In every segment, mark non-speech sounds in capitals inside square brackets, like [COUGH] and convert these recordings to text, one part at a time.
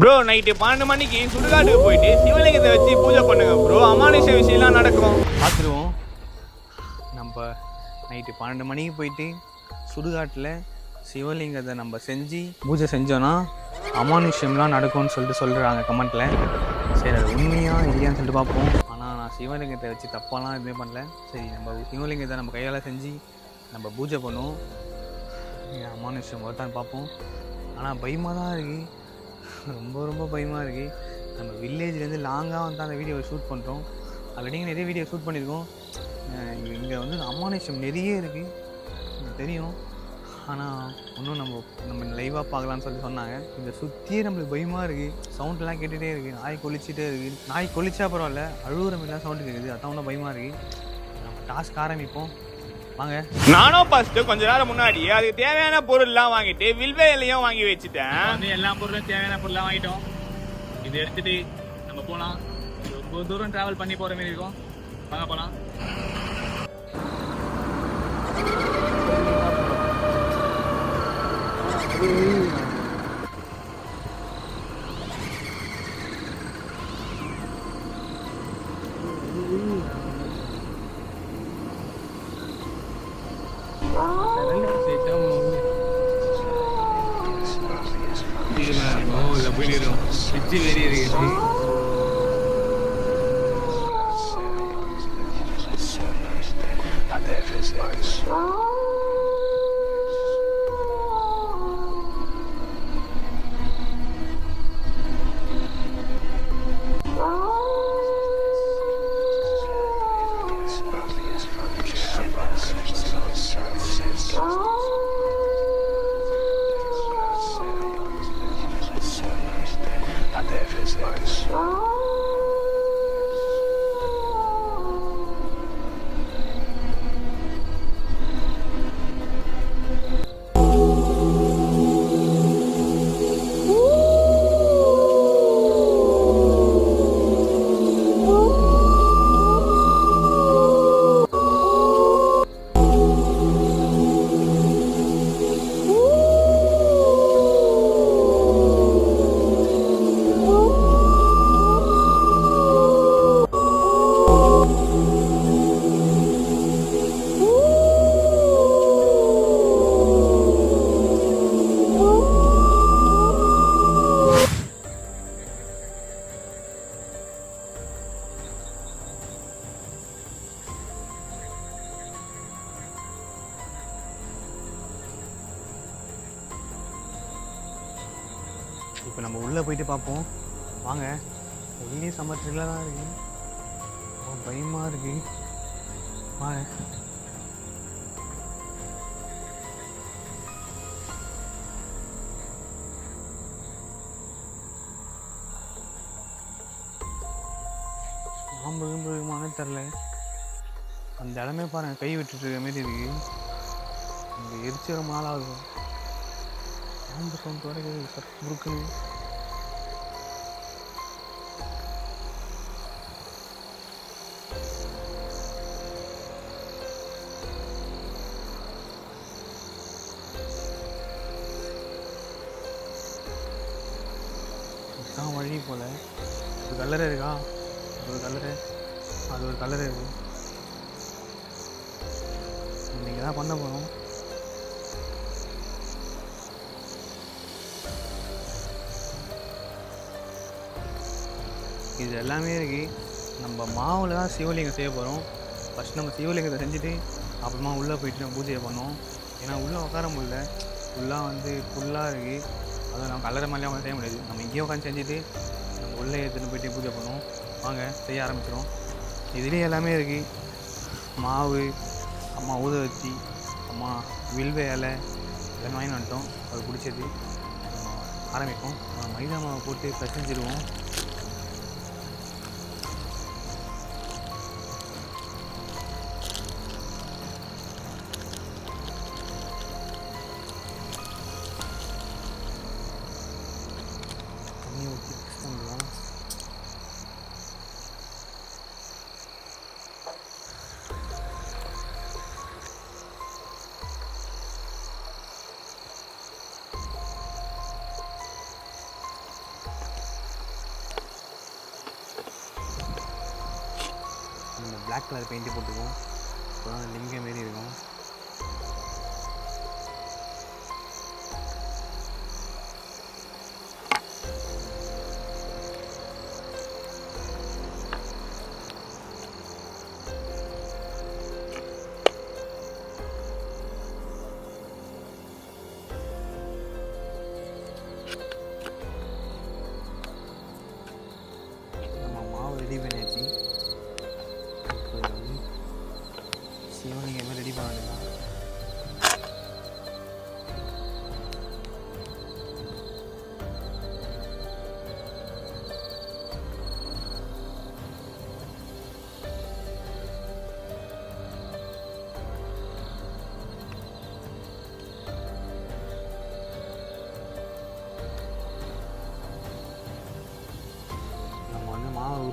Bro night பன்னெண்டு மணிக்கு சுடுகாட்டுக்கு போயிட்டு சிவலிங்கத்தை வச்சு பூஜை பண்ணுங்க ப்ரோ அமானுஷ விஷயம்லாம் நடக்கும். பார்த்துருவோம். நம்ம நைட்டு பன்னெண்டு மணிக்கு போயிட்டு சுடுகாட்டில் சிவலிங்கத்தை நம்ம செஞ்சு பூஜை செஞ்சோன்னா அமானுஷ்யம்லாம் நடக்கும்னு சொல்லிட்டு சொல்கிறாங்க கமெண்ட்டில் சரி அது உண்மையா இல்லையான்னு சொல்லிட்டு பார்ப்போம். ஆனால் நான் சிவலிங்கத்தை வச்சு தப்பாலாம் எதுவுமே பண்ணல. சரி நம்ம சிவலிங்கத்தை நம்ம கையால் செஞ்சு நம்ம பூஜை பண்ணுவோம். ஏன் அமானுஷ்யம் வருதான்னு பார்ப்போம். ஆனால் பயமாக தான் இருக்குது ரொம்ப ரொம்ப பயமாக இருக்குது நம்ம வில்லேஜ்லேருந்து லாங்காக வந்து அந்த வீடியோவை ஷூட் பண்ணுறோம் ஆல்ரெடி நிறைய வீடியோ ஷூட் பண்ணியிருக்கோம் இங்கே வந்து அமானுஷம் நிறைய இருக்குது எனக்கு தெரியும். ஆனால் இன்னும் நம்ம நம்ம லைவாக பார்க்கலான்னு சொல்லி சொன்னாங்க. இங்கே சுற்றியே நம்மளுக்கு பயமாக இருக்குது சவுண்ட்லாம் கேட்டுகிட்டே இருக்குது நாய் கொலிச்சிட்டே இருக்குது நாய் கொலிச்சா பரவாயில்ல. அழுகுற மாதிரிலாம் சவுண்டு கேட்குது அதான் ஒன்றும் பயமாக இருக்குது நம்ம டாஸ்க் ஆரம்பிப்போம். வாங்க. நானும் ஃபர்ஸ்ட் கொஞ்ச நேரம் முன்னாடி அதுக்கு தேவையான பொருள்லாம் வாங்கிட்டு வில்வேலையும் வாங்கி வச்சுட்டேன். வந்து எல்லா பொருளும் தேவையான பொருளாக வாங்கிட்டோம். இது எடுத்துட்டு நம்ம போகலாம் ரொம்ப தூரம் டிராவல் பண்ணி போகிற மாதிரி இருக்கும். வாங்க போகலாம் போயிட்டு பிச்சு வெறி இருக்குது இப்போ நம்ம உள்ளே போயிட்டு பார்ப்போம். வாங்க. உள்ளே சம்மர் தான் இருக்கு. ரொம்ப பயமாக இருக்கு. வாங்க. பாம்பு கிம்பு இருக்குமானே தெரில அந்த இடமே பாருங்கள் கை விட்டுட்டு இருக்க மாரி இருக்கு. இந்த எரிச்சல மாலாகும் பாம்பு சவுண்ட் வரைக்கும் சட்டு முறுக்குன்னு இதுதான் வழி போல. ஒரு கல்லறை இருக்கா? ஒரு கல்லறை. அது ஒரு கல்லறை இருக்கு. நீங்கள் தான் பண்ண போகிறோம் இது எல்லாமே இருக்குது நம்ம மாவில் தான் சிவலிங்கம் செய்ய போகிறோம் ஃபஸ்ட் நம்ம சிவலிங்கத்தை செஞ்சுட்டு அப்புறமா உள்ளே போயிட்டு நம்ம பூஜையை பண்ணோம் ஏன்னா உள்ளே உட்கார முடியல. ஃபுல்லாக வந்து ஃபுல்லாக இருக்குது அதை நம்ம கலர மாதிரிலாம் உட்காந்து செய்ய முடியாது. நம்ம இங்கேயே உட்காந்து செஞ்சுட்டு நம்ம உள்ளே எடுத்துன்னு போயிட்டு பூஜை பண்ணுவோம். வாங்க செய்ய ஆரம்பிச்சிடும் இதுலேயே எல்லாமே இருக்குது மாவு அம்மா ஊத வச்சு அம்மா வில்வ இலை எல்லாமே வாங்கி வந்துட்டோம். அது பிடிச்சது ஆரம்பிப்போம். மைதா மாவை போட்டு பிசைஞ்சிடுவோம் பிளாக் கலர் பெயிண்ட் போட்டுக்குவோம். அப்போ தான் லிங்கம் மாரி இருக்கும்.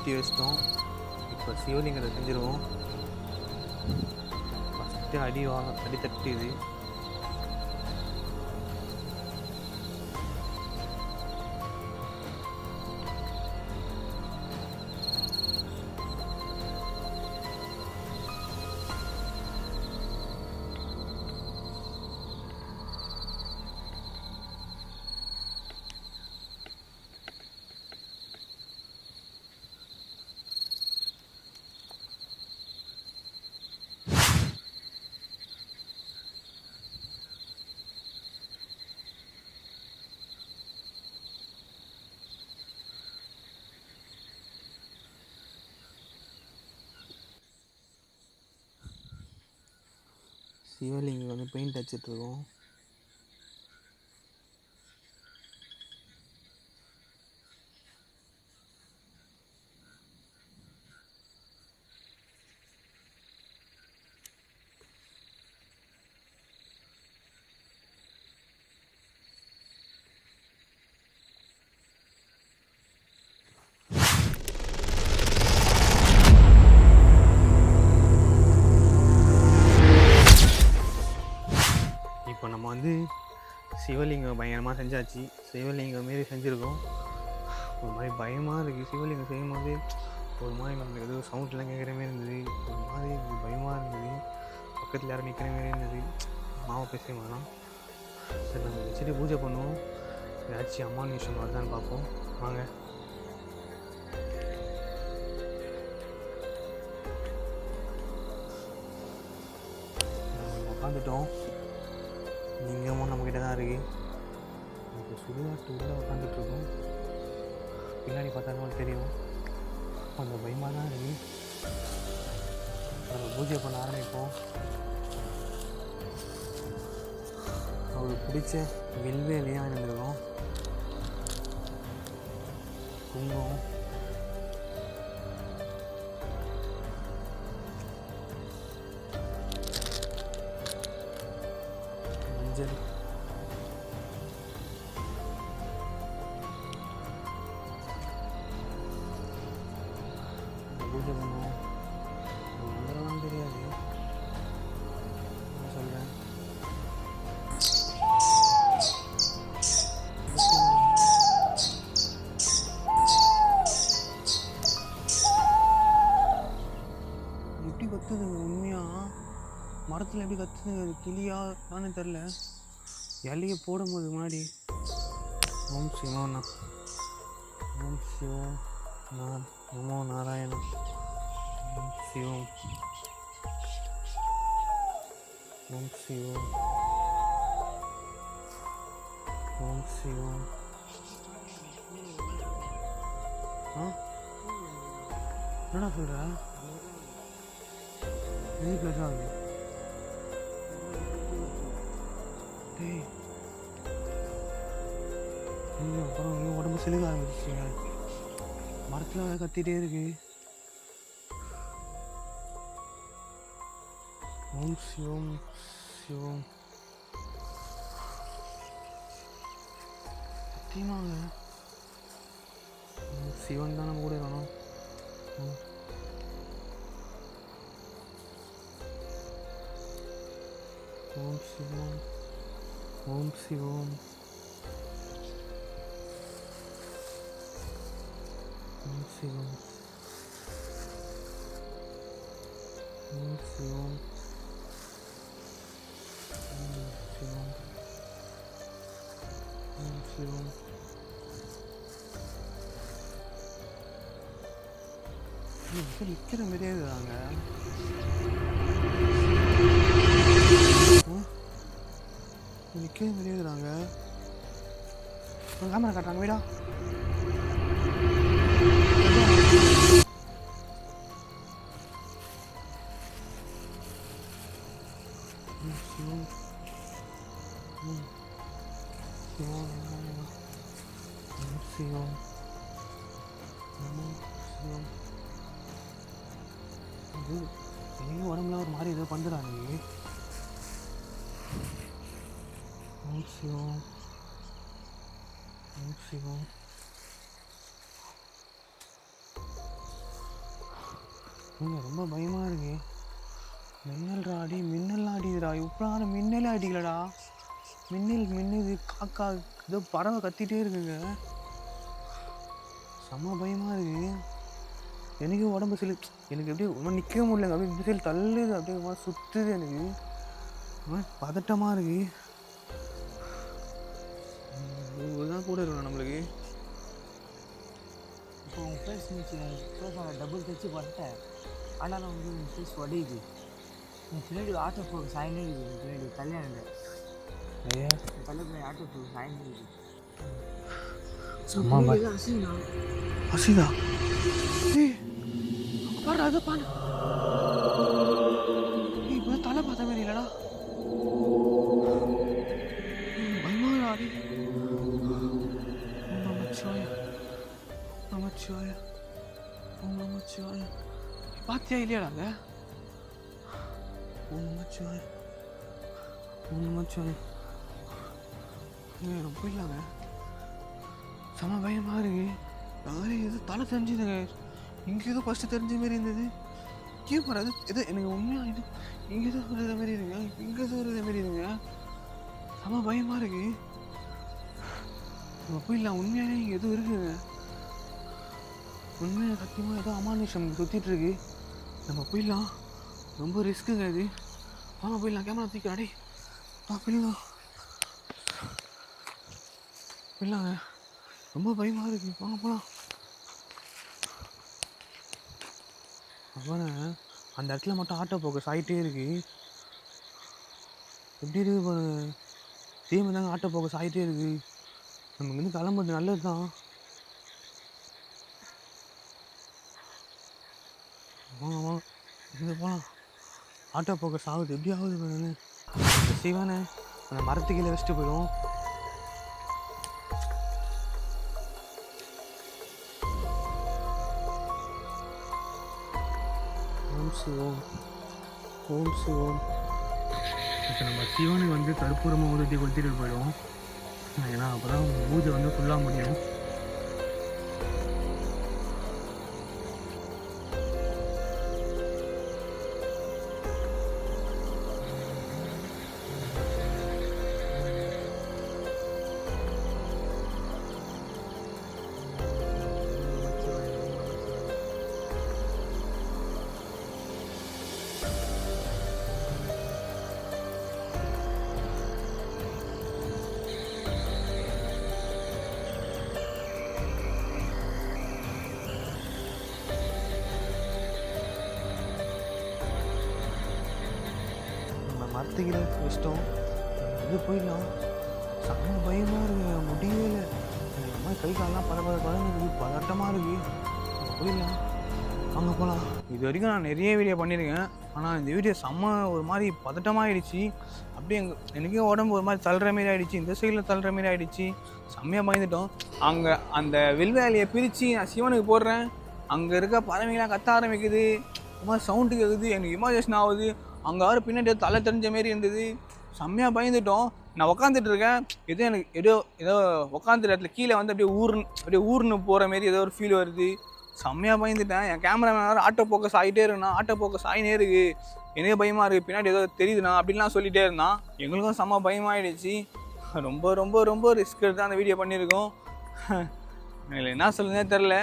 சுற்றி வச்சிட்டோம் இப்போ சிவலிங்கத்தை செஞ்சிருவோம். ஃபஸ்ட்டு அடி வா அடி தட்டுது. சிவலிங்கம் வந்து பெயிண்ட் அடிச்சிட்ருக்கோம் சிவலிங்கம் பயங்கரமாக செஞ்சாச்சு. சிவலிங்கம் மாரி செஞ்சுருக்கோம். ஒரு மாதிரி பயமாக இருக்குது சிவலிங்கம் செய்யும் போது ஒரு மாதிரி நம்மளுக்கு ஏதோ சவுண்ட்லாம் கேட்குற மாதிரி இருந்தது. ஒரு மாதிரி பயமாக இருந்தது. பக்கத்தில் யாரும் நிற்கிற மாதிரி இருந்தது. மாவை பேச வேணாம் சரி நம்ம வச்சுட்டு பூஜை பண்ணுவோம். ஏதாச்சும் அம்மான் விஷயம் வருதான்னு பார்ப்போம். வாங்க. உட்காந்துட்டோம் லிங்கமும் நம்மக்கிட்ட தான் இருக்குது இப்போ சுடுகாட்டு உள்ளே உட்காந்துட்ருக்கோம் பின்னாடி பார்த்தா நம்மளுக்கு தெரியும். கொஞ்சம் பயமாக தான் இருக்குது நம்ம பூஜை பண்ண ஆரம்பிப்போம். அவருக்கு பிடிச்ச வில்வேலையாக இருந்திருக்கோம் குங்குமம் அது கிளியா தானே தெரில இலையை போடும்போது முன்னாடி ஓம் சிவனா ஓம் சிவம் நான் நமோ நாராயணன் ஓம் சிவம் ஓம் சிவம் ஓம் சிவம். ஆ? என்னடா சொல்கிற எது ப்ளஸ் டேய் ஐயோ அப்புறம் ஐயோ உடம்பு சிலுக ஆரம்பிச்சிச்சுங்க மரத்தில் வேற கத்திகிட்டே இருக்கு. ஓம் சிவம் சிவம் சத்தியமாங்க சிவன் தான் நம்ம கூட இருக்கணும். சிவம் ஓம் சிவம் ஓம் சிவம் ஓம் சிவம் ஓம் சிவம் ஓம் சிவம் ஓம் சிவம் நிற்கிற மாதிரியே இருக்கிறாங்க நிற்கிற மாதிரியே இருக்கிறாங்க கேமரா காட்டுறாங்க வீடா ஓம் சிவம் ஓம் சிவம் ரொம்ப பயமாக இருக்கு. மின்னல் அடி மின்னல் அடிக்குதுடா இவ்வளோ மின்னலே அடிக்கலடா. மின்னல் மின்னுது காக்கா ஏதோ பறவை கத்திட்டே இருக்குங்க. செம்ம பயமாக இருக்கு. எனக்கு உடம்பு சிலு எனக்கு அப்படியே ஒன்றும் நிற்க முடியலங்க. அப்படியே விசையில் தள்ளுது அப்படியே சுற்றுது எனக்கு. பதட்டமாக இருக்குது இதுதான் கூட இருக்கணும் நம்மளுக்கு. இப்போ உன் ஃபேஸ் நீச்சு ஃபேஸான டபுள் தைச்சு பண்ணிட்டேன். ஆனாலும் வந்து உன் ஃபேஸ் உடையுது. உன் பின்னாடி ஆட்டோ ஃபோக்கஸ் ஆகினே இருக்குது. உன் பின்னாடி கல்யாணம் ஐயா தலை பின்னாடி ஆட்டோ ஃபோக்கஸ் ஆகினே இருக்குது. சும்மா அசிங்கண்ணா அசிதா? ஏய் பாரு அதை பாரு. சத்தியா இல்லையாடா அங்க ஓம் நமச்சிவாய ஓம் போயிடலாங்க செம பயமா இருக்கு. யாரு எது தலை தெரிஞ்சுதுங்க இங்கே ஏதோ ஃபஸ்ட்டு தெரிஞ்ச மாதிரி இருந்தது. இங்கே பாரு எது எனக்கு உண்மையாக இது இங்கே ஏதோ ஒரு மாதிரி இருக்குங்க இங்கே ஏதோ ஒரு மாதிரி இருங்க. செம பயமா இருக்கு. நம்ம போயிடலாம் உண்மையாகவே இங்கே எதுவும் இருக்குங்க. உண்மையாக சத்தியமாக ஏதோ அமானுஷம் சுற்றிட்டு இருக்கு. நம்ம போயிடலாம். ரொம்ப ரிஸ்க்குங்க இது. வாங்க போயிடலாம். கேமரா தூக்கி அடே போயிடலாம். போயிடலாங்க. ரொம்ப பயமாக இருக்கு. வாங்க போகலாம் அவன அந்த இடத்துல மட்டும் ஆட்டோ போக்கஸ் ஆகிட்டே இருக்கு. எப்படி இருக்குது பாருங்க. தாங்க ஆட்டோ போக்கஸ் ஆகிட்டே இருக்கு. நம்ம இங்கேருந்து கிளம்புறது நல்லது தான் போகலாம் போகலாம் இங்கே போகலாம் ஆட்டோ போக்கஸ் ஆகுது. எப்படி ஆகுது பாருங்க சிவானே அந்த மரத்துக்கு கீழே வச்சுட்டு போயிடுவோம். ஓம் சிவோம். ஓம் சிவோம். இப்போ நம்ம சிவனுக்கு வந்து கற்பூரமாக உதவி கொளுத்திட்டு போயிடுவோம். ஏன்னா அப்போ தான் பூஜை வந்து ஃபுல்லாக முடியும். கற்றுக்கிறது கஷ்டம். இது போயிடலாம். செம்ம பயமாக இருக்கு முடியவே இல்லை. எனக்கு அம்மா கை காலெலாம் பல பல பழங்குது பதட்டமாக இருக்கு. போயிடலாம். அங்கே போகலாம் இது வரைக்கும் நான் நிறைய வீடியோ பண்ணியிருக்கேன். ஆனால் இந்த வீடியோ செம்ம ஒரு மாதிரி பதட்டமாகிடுச்சு அப்படியே எங்கள் எனக்கே உடம்பு ஒரு மாதிரி தள்ளுற மாரி ஆயிடுச்சு. இந்த சைடில் தள்ளுற மாரி ஆயிடுச்சு. செம்மையாக பயந்துட்டோம். அங்கே அந்த வில்வேலையை பிரித்து நான் சிவனுக்கு போடுறேன். அங்கே இருக்க பறவைங்களாம் கத்த ஆரம்பிக்குது. ஒரு மாதிரி சவுண்டு கேட்குது எனக்கு இமேஜினேஷன் ஆகுது. அங்கே யாரும் பின்னாடி தலை தெரிஞ்ச மாரி இருந்தது. செம்மையாக பயந்துட்டோம். நான் உக்காந்துட்டு இருக்கேன். எதோ எனக்கு ஏதோ ஏதோ உக்காந்துட்டு இடத்துல கீழே வந்து அப்படியே ஊர்னு அப்படியே ஊர்னு போகிற மாரி ஏதோ ஒரு ஃபீல் வருது. செம்மையாக பயந்துட்டேன். என் கேமராமேன் வேறு ஆட்டோ போக்கஸ் ஆகிட்டே இருக்குண்ணா ஆட்டோ போக்கஸ் ஆகினே இருக்கு. எனக்கே பயமாக இருக்குது பின்னாடி ஏதோ தெரியுதுண்ணா அப்படின்லாம் சொல்லிட்டே இருந்தான். எங்களுக்கும் செம்ம பயமாயிடுச்சு. ரொம்ப ரொம்ப ரொம்ப ரிஸ்க் எடுத்து அந்த வீடியோ பண்ணியிருக்கோம். [LAUGHS] எனக்கு என்ன சொல்லுதே தெரில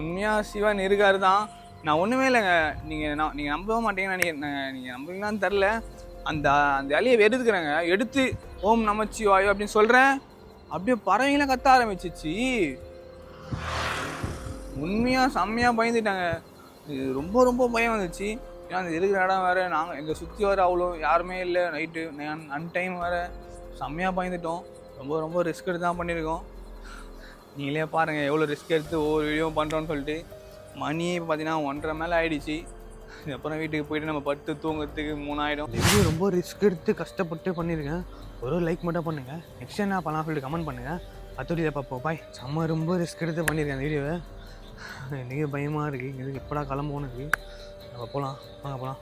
உண்மையாக சிவன் இருக்காரு தான் நான் ஒன்றுமே இல்லைங்க. நீங்கள் நான் நீங்கள் நம்பவே மாட்டீங்கன்னு நினைக்கிறேன். நீங்கள் நம்புவீங்களான்னு தெரில அந்த அந்த இலையை எடுத்துக்கிறேங்க எடுத்து ஓம் நமச்சி வாயு அப்படின்னு சொல்கிறேன் அப்படியே பறவைங்களாம் கத்த ஆரம்பிச்சிச்சு. உண்மையாக செம்மையாக பயந்துட்டாங்க. இது ரொம்ப ரொம்ப பயம் வந்துச்சு. ஏன்னா அந்த இருக்கிற இடம் வேறு நாங்கள் எங்கள் சுற்றி வர அவ்வளோ யாருமே இல்லை. நைட்டு அன் டைம் வேறு. செம்மையாக பயந்துட்டோம். ரொம்ப ரொம்ப ரிஸ்க் எடுத்து தான் பண்ணியிருக்கோம். நீங்களே பாருங்கள் எவ்வளோ ரிஸ்க் எடுத்து ஒவ்வொரு வீடியோ பண்ணுறோன்னு சொல்லிட்டு. மணி பார்த்தீங்கன்னா ஒன்றரை மேலே ஆயிடுச்சு. அப்புறம் வீட்டுக்கு போயிட்டு நம்ம படுத்து தூங்குறதுக்கு மூணாயிடும். வீடியோ ரொம்ப ரிஸ்க் எடுத்து கஷ்டப்பட்டு பண்ணியிருக்கேன் ஒரு லைக் மட்டும் பண்ணுங்கள் நெக்ஸ்ட் என்ன பண்ணலாம் சொல்லிட்டு கமெண்ட் பண்ணுங்கள் அத்தோடி இதை பார்ப்போம் பாய் செம்ம ரொம்ப ரிஸ்க் எடுத்து பண்ணியிருக்கேன் அந்த வீடியோவை [LAUGHS] எனக்கு பயமாக இருக்குது இதுக்கு எப்படா கிளம்பணும் இருக்குது நம்ம போகலாம் வாங்க போகலாம்